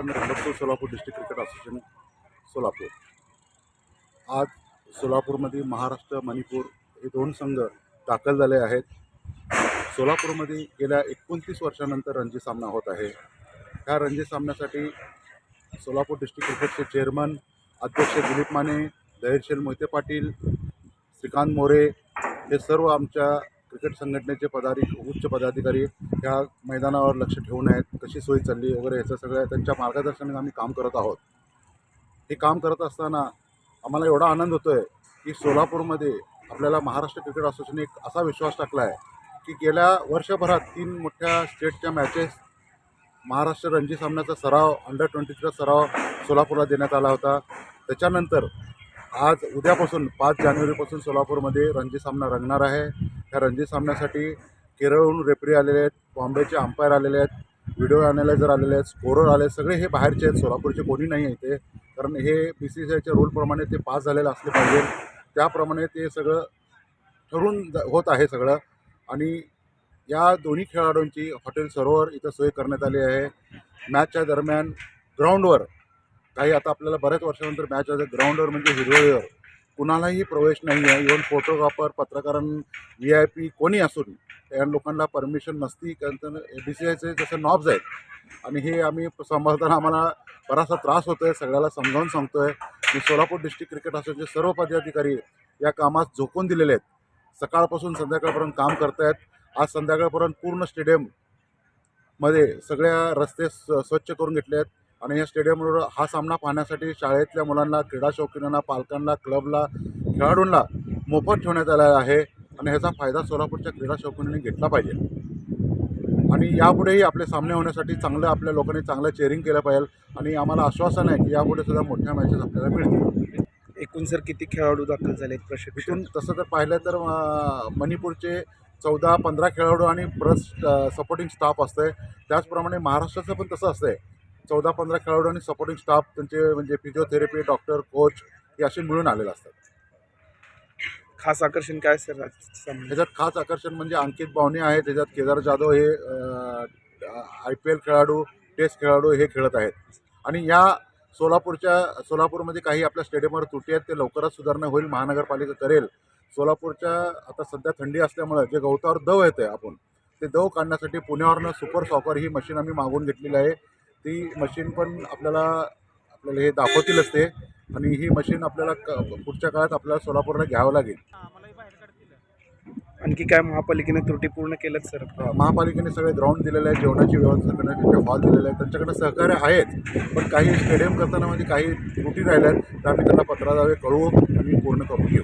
Solapur district cricket association Solapur. आज सोलापूरमध्ये महाराष्ट्र मणिपूर हे दोन संघ दाखल झाले आहेत. सोलापूरमध्ये गेल्या एकोणतीस वर्षानंतर रणजी सामना होत आहे. ह्या रणजी सामन्यासाठी सोलापूर डिस्ट्रिक्ट क्रिकेटचे चेअरमन अध्यक्ष दिलीप माने धैर्यशील मोहिते पाटील श्रीकांत मोरे हे सर्व आमच्या क्रिकेट संघटनेचे पदाधिक उच्च पदाधिकारी ह्या मैदानावर लक्ष ठेवून आहेत. कशी सोय चालली वगैरे याचं सगळं त्यांच्या मार्गदर्शनाने आम्ही काम करत आहोत. हे काम करत असताना आम्हाला एवढा आनंद होतो आहे की सोलापूरमध्ये आपल्याला महाराष्ट्र क्रिकेट असोसिएशनने एक असा विश्वास टाकला आहे की गेल्या वर्षभरात तीन मोठ्या स्टेटच्या मॅचेस महाराष्ट्र रणजी सामन्याचा सराव अंडर ट्वेंटीचा सराव सोलापूरला देण्यात आला होता. त्याच्यानंतर आज उद्यापासून पाच जानेवारीपासून सोलापूरमध्ये रणजी सामना रंगणार आहे. ह्या रणजी सामन्यासाठी केरळहून रेफरी आलेले आहेत बॉम्बेचे अंपायर आलेले आहेत व्हिडिओ अनालायझर आलेले आहेत स्कोरर आले सगळे हे बाहेरचे आहेत. सोलापूरचे कोणी नाही आहे इथे. कारण हे बी सी सी आयच्या रूलप्रमाणे ते पास झालेले असले पाहिजे. त्याप्रमाणे ते सगळं ठरून होत आहे सगळं. आणि या दोन्ही खेळाडूंची हॉटेल सरोवर इथं सोय करण्यात आली आहे. मॅचच्या दरम्यान ग्राउंडवर काही आता आपल्याला बऱ्याच वर्षानंतर मॅच आहे ग्राउंडवर म्हणजे हिरवळीवर. कुणालाही प्रवेश नाही आहे. इव्हन फोटोग्राफर पत्रकारां व्ही आय पी कोणी असून या लोकांना परमिशन नसती. कारण बी सी आयचे जसं नॉब्स आहेत. आणि हे आम्ही सांभाळताना आम्हाला बराचसा त्रास होतो आहे सगळ्याला समजावून सांगतो आहे की सोलापूर डिस्ट्रिक्ट क्रिकेट असोसिएशनचे सर्व पदाधिकारी या कामात झोकून दिलेले आहेत. सकाळपासून संध्याकाळपर्यंत काम करत आहेत आज संध्याकाळपर्यंत पूर्ण स्टेडियममध्ये सगळ्या रस्ते स स्वच्छ करून घेतले आहेत आणि या स्टेडियमवर हा सामना पाहण्यासाठी शाळेतल्या मुलांना क्रीडा शौकीनांना पालकांना क्लबला खेळाडूंना मोफत ठेवण्यात आला आहे आणि ह्याचा फायदा सोलापूरच्या क्रीडा शौकीनांनी घेतला पाहिजे. आणि यापुढेही आपले सामने होण्यासाठी चांगलं आपल्या लोकांनी चांगलं चेअरिंग केलं पाहिजे आणि आम्हाला आश्वासन आहे की यापुढे सुद्धा मोठ्या मॅचेस आपल्याला मिळतील. एकूण सर किती खेळाडू दाखल झाले प्रशिक्षण? इथून तसं जर पाहिलं तर मणिपूरचे चौदा पंधरा खेळाडू आणि प्लस सपोर्टिंग स्टाफ असतं त्याचप्रमाणे महाराष्ट्राचं पण तसं असतं चौदा पंधरा खेळाडू आणि सपोर्टिंग स्टाफ त्यांचे म्हणजे फिजिओथेरपी डॉक्टर कोच हे असे मिळून आलेले असतात. खास आकर्षण काय सर? त्याच्यात खास आकर्षण म्हणजे अंकित बावणे आहे त्याच्यात केदार जाधव हे आय पी एल खेळाडू टेस्ट खेळाडू हे खेळत आहेत. आणि या सोलापूरच्या सोलापूरमध्ये काही आपल्या स्टेडियमवर त्रुटी आहेत ते लवकरच सुधारणा होईल महानगरपालिका करेल. सोलापूरच्या आता सध्या थंडी असल्यामुळं जे गवतावर दव येतं आहे आपण ते दव काढण्यासाठी पुण्यावरनं सुपर सॉकर ही मशीन आम्ही मागवून घेतलेली आहे. ती मशीन पण आपल्याला आपल्याला हे दाखवतीलच ते आणि ही मशीन आपल्याला क पुढच्या काळात आपल्याला सोलापूरला घ्यावं लागेल. आणखी काय महापालिकेने त्रुटी पूर्ण केल्यात सर? महापालिकेने सगळे ग्राउंड दिलेले आहे जेवणाची व्यवस्था करण्याचे हॉल दिलेले आहेत त्यांच्याकडे सहकार्य आहेत पण काही स्टेडियम करताना मध्ये काही त्रुटी राहिल्या आहेत तर आम्ही त्यांना पत्राद्वारे कळवू आणि पूर्ण करून घेऊ.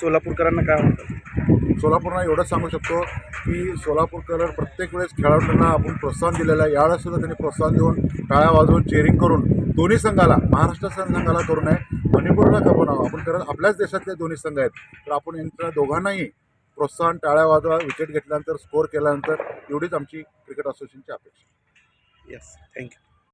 सोलापूरकरांना काय म्हणतात? सोलापूरला एवढंच सांगू शकतो की सोलापूरकर प्रत्येक वेळेस खेळाडूंना आपण प्रोत्साहन दिलेलं आहे. यावेळेस सुद्धा त्यांनी प्रोत्साहन देऊन टाळ्या वाजवून चेअरिंग करून दोन्ही संघाला महाराष्ट्र संघाला करू नये. मणिपूरला करू बनावं आपण करत आपल्याच देशातले दोन्ही संघ आहेत. तर आपण यांच्या दोघांनाही प्रोत्साहन टाळ्या वाजवा विकेट घेतल्यानंतर स्कोअर केल्यानंतर एवढीच आमची क्रिकेट असोसिएशनची अपेक्षा येस थँक्यू